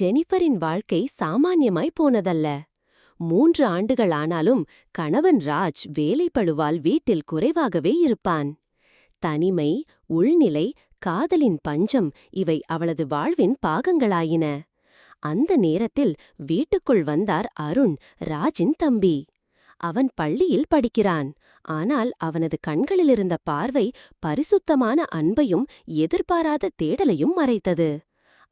ஜெனிஃபரின் வாழ்க்கை சாமான்யமாய் போனதல்ல. மூன்று ஆண்டுகள் ஆனாலும் கணவன் ராஜ் வேலைப்படுவால் வீட்டில் குறைவாகவே இருப்பான். தனிமை உள்நிலை காதலின் பஞ்சம் இவை அவளது வாழ்வின் பாகங்களாயின. அந்த நேரத்தில் வீட்டுக்குள் வந்தார் அருண் ராஜின் தம்பி. அவன் பள்ளியில் படிக்கிறான். ஆனால் அவனது கண்களிலிருந்த பார்வை பரிசுத்தமான அன்பையும் எதிர்பாராத தேடலையும் மறைத்தது.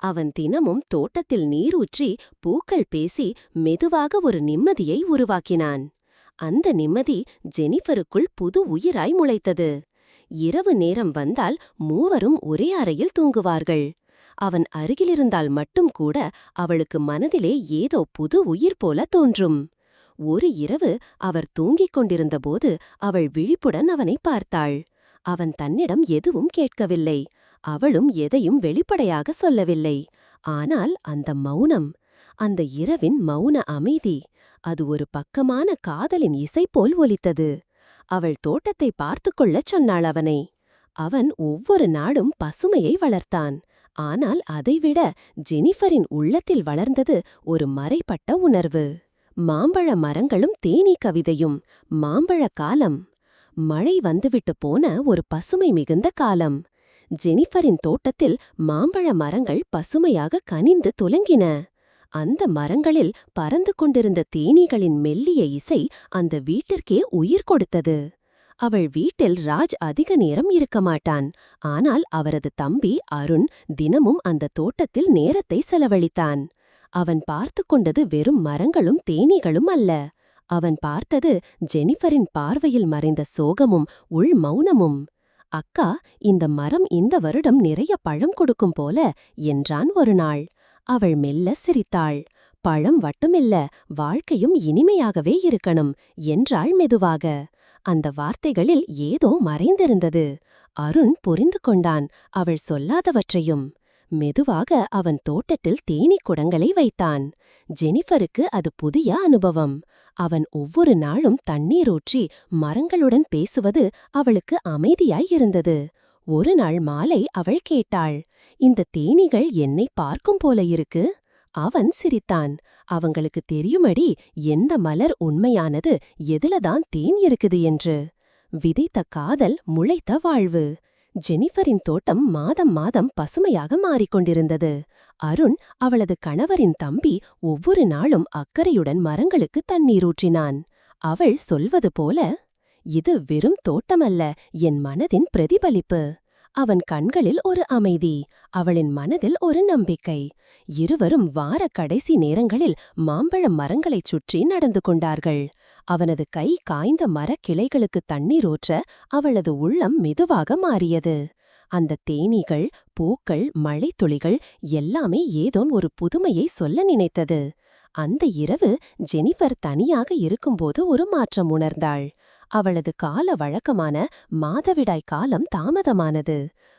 அவன் தினமும் தோட்டத்தில் நீரூற்றி பூக்கள் பேசி மெதுவாக ஒரு நிம்மதியை உருவாக்கினான். அந்த நிம்மதி ஜெனிஃபருக்குள் புது உயிராய் முளைத்தது. இரவு நேரம் வந்தால் மூவரும் ஒரே அறையில் தூங்குவார்கள். அவன் அருகிலிருந்தால் மட்டும் கூட அவளுக்கு மனதிலே ஏதோ புது உயிர் போல தோன்றும். ஒரு இரவு அவர் தூங்கிக் கொண்டிருந்தபோது அவள் விழிப்புடன் அவனை பார்த்தாள். அவன் தன்னிடம் எதுவும் கேட்கவில்லை. அவளும் எதையும் வெளிப்படையாக சொல்லவில்லை. ஆனால் அந்த மௌனம் அந்த இரவின் மௌன அமைதி அது ஒரு பக்கமான காதலின் இசை போல் ஒலித்தது. அவள் தோட்டத்தை பார்த்து கொள்ளச் சொன்னாள் அவனை. அவன் ஒவ்வொரு நாடும் பசுமையை வளர்த்தான். ஆனால் அதைவிட ஜெனிஃபரின் உள்ளத்தில் வளர்ந்தது ஒரு மறைப்பட்ட உணர்வு. மாம்பழ மரங்களும் தேனீ கவிதையும் மாம்பழ காலம். மழை வந்துவிட்டு போன ஒரு பசுமை மிகுந்த காலம். ஜெனிஃபரின் தோட்டத்தில் மாம்பழ மரங்கள் பசுமையாக கனிந்து துலங்கின. அந்த மரங்களில் பறந்து கொண்டிருந்த தேனீகளின் மெல்லிய இசை அந்த வீட்டிற்கே உயிர் கொடுத்தது. அவள் வீட்டில் ராஜ் அதிக நேரம் இருக்க மாட்டான். ஆனால் அவரது தம்பி அருண் தினமும் அந்த தோட்டத்தில் நேரத்தை செலவழித்தான். அவன் பார்த்து கொண்டது வெறும் மரங்களும் தேனீகளும் அல்ல. அவன் பார்த்தது ஜெனிஃபரின் பார்வையில் மறைந்த சோகமும் உள் மௌனமும். அக்கா இந்த மரம் இந்த வருடம் நிறைய பழம் கொடுக்கும் போல என்றான் ஒரு நாள். அவள் மெல்ல சிரித்தாள். பழம் வட்டுமில்ல வாழ்க்கையும் இனிமையாகவே இருக்கணும் என்றாள் மெதுவாக. அந்த வார்த்தைகளில் ஏதோ மறைந்திருந்தது. அருண் புரிந்து கொண்டான் அவள் சொல்லாதவற்றையும். மெதுவாக அவன் தோட்டத்தில் தேனீக் குடங்களை வைத்தான். ஜெனிஃபருக்கு அது புதிய அனுபவம். அவன் ஒவ்வொரு நாளும் தண்ணீர் ஊற்றி மரங்களுடன் பேசுவது அவளுக்கு அமைதியாய் இருந்தது. ஒரு நாள் மாலை அவள் கேட்டாள் இந்த தேனீகள் என்னை பார்க்கும் போல இருக்கு? அவன் சிரித்தான் அவங்களுக்கு தெரியுமடி எந்த மலர் உண்மையானது எதுலதான் தேன் இருக்குது? என்று. விதைத்த காதல் முளைத்த வாழ்வு. ஜெனிஃபரின் தோட்டம் மாதம் மாதம் பசுமையாக மாறிக்கொண்டிருந்தது. அருண் அவளது கணவரின் தம்பி ஒவ்வொரு நாளும் அக்கறையுடன் மரங்களுக்கு தண்ணீர் ஊற்றினான். அவள் சொல்வது போல இது வெறும் தோட்டமல்ல என் மனதின் பிரதிபலிப்பு. அவன் கண்களில் ஒரு அமைதி அவளின் மனதில் ஒரு நம்பிக்கை. இருவரும் வார கடைசி நேரங்களில் மாம்பழ மரங்களைச் சுற்றி நடந்து கொண்டார்கள். அவனது கை காய்ந்த மரக்கிளைகளுக்கு தண்ணீர் ஊற்ற அவளது உள்ளம் மெதுவாக மாறியது. அந்த தேனீகள் பூக்கள் மழைத்துளிகள் எல்லாமே ஏதோன் ஒரு புதுமையை சொல்ல நினைத்தது. அந்த இரவு ஜெனிஃபர் தனியாக இருக்கும்போது ஒரு மாற்றம் உணர்ந்தாள். அவளது கால வழக்கமான மாதவிடாய் காலம் தாமதமானது.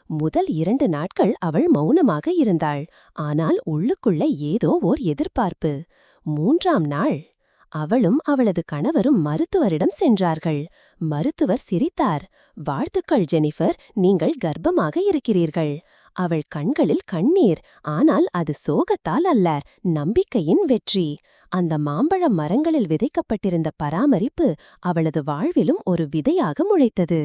முதல் இரண்டு நாட்கள் அவள் மௌனமாக இருந்தாள். ஆனால் உள்ளுக்குள்ள ஏதோ ஓர் எதிர்பார்ப்பு. மூன்றாம் நாள் அவளும் அவளது கணவரும் மருத்துவரிடம் சென்றார்கள். மருத்துவர் சிரித்தார். வாழ்த்துக்கள் ஜெனிஃபர். நீங்கள் கர்ப்பமாக இருக்கிறீர்கள். அவள் கண்களில் கண்ணீர். ஆனால் அது சோகத்தால் அல்ல. நம்பிக்கையின் வெற்றி. அந்த மாம்பழ மரங்களில் விதைக்கப்பட்டிருந்த பராமரிப்பு அவளது வாழ்விலும் ஒரு விதையாக முளைத்தது.